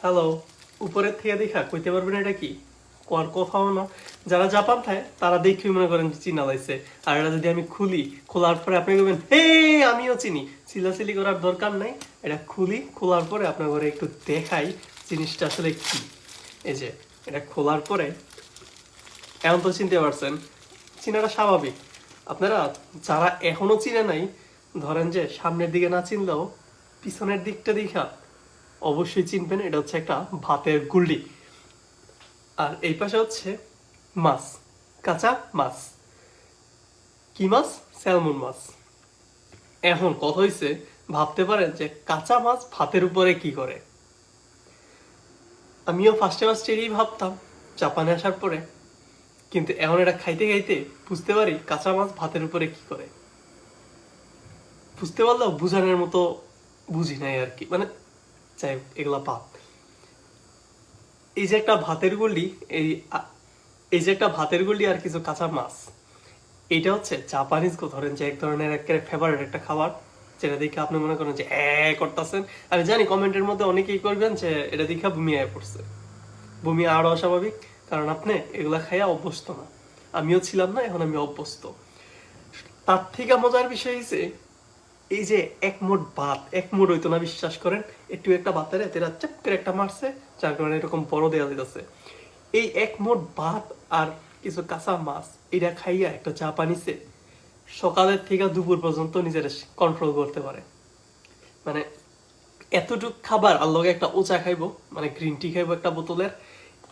Hello উপরের থেকে দেখা, কইতে পারবেন এটা কি? কোয়ার কোথাও না যারা জাপান থাকে তারা দেখে মনে করেন যে চীনা লাইছে। আর এটা যদি আমি খুলি, খোলার পরে আপনি বলবেন, হে, আমিও চিনি। চিলাচিলি করার দরকার নাই। এটা খুলি, খোলার পরে আপনার ঘরে একটু দেখাই জিনিসটা আসলে কি। এই যে, এটা খোলার পরে এখন তো চিনতে পারছেন, চিনাটা স্বাভাবিক। আপনারা যারা এখনও চিনে নাই, ধরেন যে সামনের দিকে না চিনলেও, পিছনের দিকটা দেখা অবশ্যই চিনবেন, এটা হচ্ছে একটা ভাতের গুল্লি। আর এই পাশে হচ্ছে মাছ, কাঁচা মাছ। কি মাছ? স্যালমন মাছ। এখন কথা হইছে, ভাবতে পারেন যে কাঁচা মাছ ভাতের উপরে কি করে? আমিও ফার্স্টে ফার্স্টে এটাই ভাবতাম, জাপানে আসার পরে। কিন্তু এখন এটা খাইতে খাইতে বুঝতে পারি কাঁচা মাছ ভাতের উপরে কি করে। বুঝতে পারলেও বুঝানোর মতো বুঝি নাই আর কি। মানে যাই হোক, এগুলা ভাত। এই যে একটা ভাতের গুলি এই এই যে একটা ভাতের গুলি আর কিছু কাঁচা মাছ এটা হচ্ছে জাপানিজ গো ধরেন যে এক ধরনের একেবারে ফেভারিট একটা খাবার যেটা দেখে আপনি মনে করেন যে এ করতেছেন। আমি জানি কমেন্টের মধ্যে অনেকেই করবেন যে এটা দেখে বমি আয় পড়ছে। বমি আরও অস্বাভাবিক কারণ আপনি এগুলা খাইয়া অভ্যস্ত না। আমিও ছিলাম না এখন আমি অভ্যস্ত। তার থেকে মজার বিষয় হচ্ছে এই যে এক মোট ভাত এক মোট হইতো না, বিশ্বাস করেন? একটু একটা ভাতের তেরা চাপ করে একটা মারছে, যার কারণে এরকম বড় দেওয়া দিতেছে এই এক মোট ভাত আর কিছু কাঁচা মাছ এটা খাইয়া একটা জাপানিসে সকালের থেকে দুপুর পর্যন্ত নিজের কন্ট্রোল করতে পারে। মানে এতটুক খাবার আর লগে একটা ওচা খাইবো মানে গ্রিন টি খাইবো একটা বোতলের,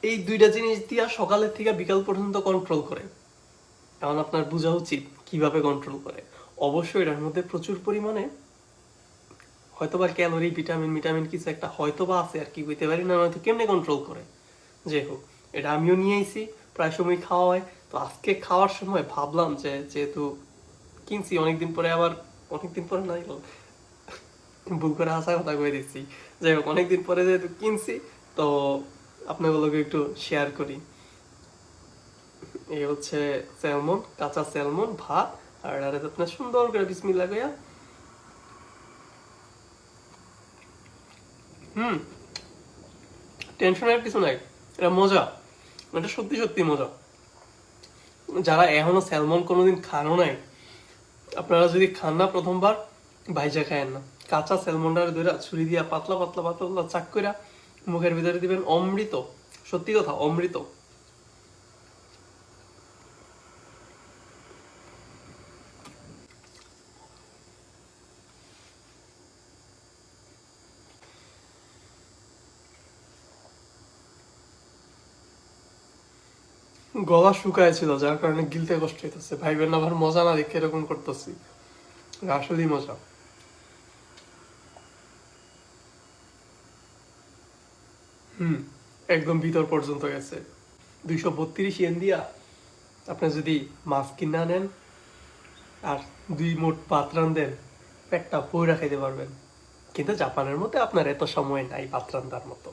এই দুইটা জিনিস দিয়া সকালের থেকে বিকাল পর্যন্ত কন্ট্রোল করে। এখন আপনার বোঝা উচিত কীভাবে কন্ট্রোল করে। অবশ্যই এটার মধ্যে প্রচুর পরিমাণে হয়তোবা ক্যালোরি ভিটামিন ভিটামিন কিছু একটা হয়তোবা আছে আর কি বুঝতে পারি না হয়তো কেমনে কন্ট্রোল করে। যে হোক এটা আমিও নিয়ে আইছি প্রায় সময় খাওয়া হয়। তো আজকে খাওয়ার সময় ভাবলাম যে যেহেতু কিনছি অনেকদিন পরে আবার অনেকদিন পরে গো, ভুল করে হাসা কথা কয়ে দিচ্ছি। যাই হোক অনেকদিন পরে যেহেতু কিনছি তো আপনাগুলোকে একটু শেয়ার করি। এই হচ্ছে স্যালমন কাঁচা স্যালমন ভাত আর আর আপনার সুন্দর করে হুম। টেনশনের কিছু নাই। এটা মজা। এটা সত্যি সত্যি মজা। যারা এখনও স্যালমন কোনোদিন খানো নাই, আপনারা যদি খান না প্রথমবার, ভাইজা খায়েন না। কাঁচা স্যালমনটার ধরে ছুরি দিয়া পাতলা পাতলা পাতলা পাতলা চাক করে মুখের ভিতরে দিবেন অমৃত। সত্যি কথা, অমৃত। গলা শুকায় ছিল যার কারণে গিলতে কষ্ট হইতেছে। ভাইবেন আবার মজা না দেখে এরকম করতেছি। আসলেই মজা। হুম, একদম ভিতর পর্যন্ত গেছে। দুইশো বত্রিশ ইয়েন দিয়া আপনি যদি মাছ কিনা নেন আর দুই মোট ভাত রান্ধেন পেটটা পইরা খাইতে পারবেন। কিন্তু জাপানের মধ্যে আপনার এত সময় নাই ভাত রান্ধার মতো।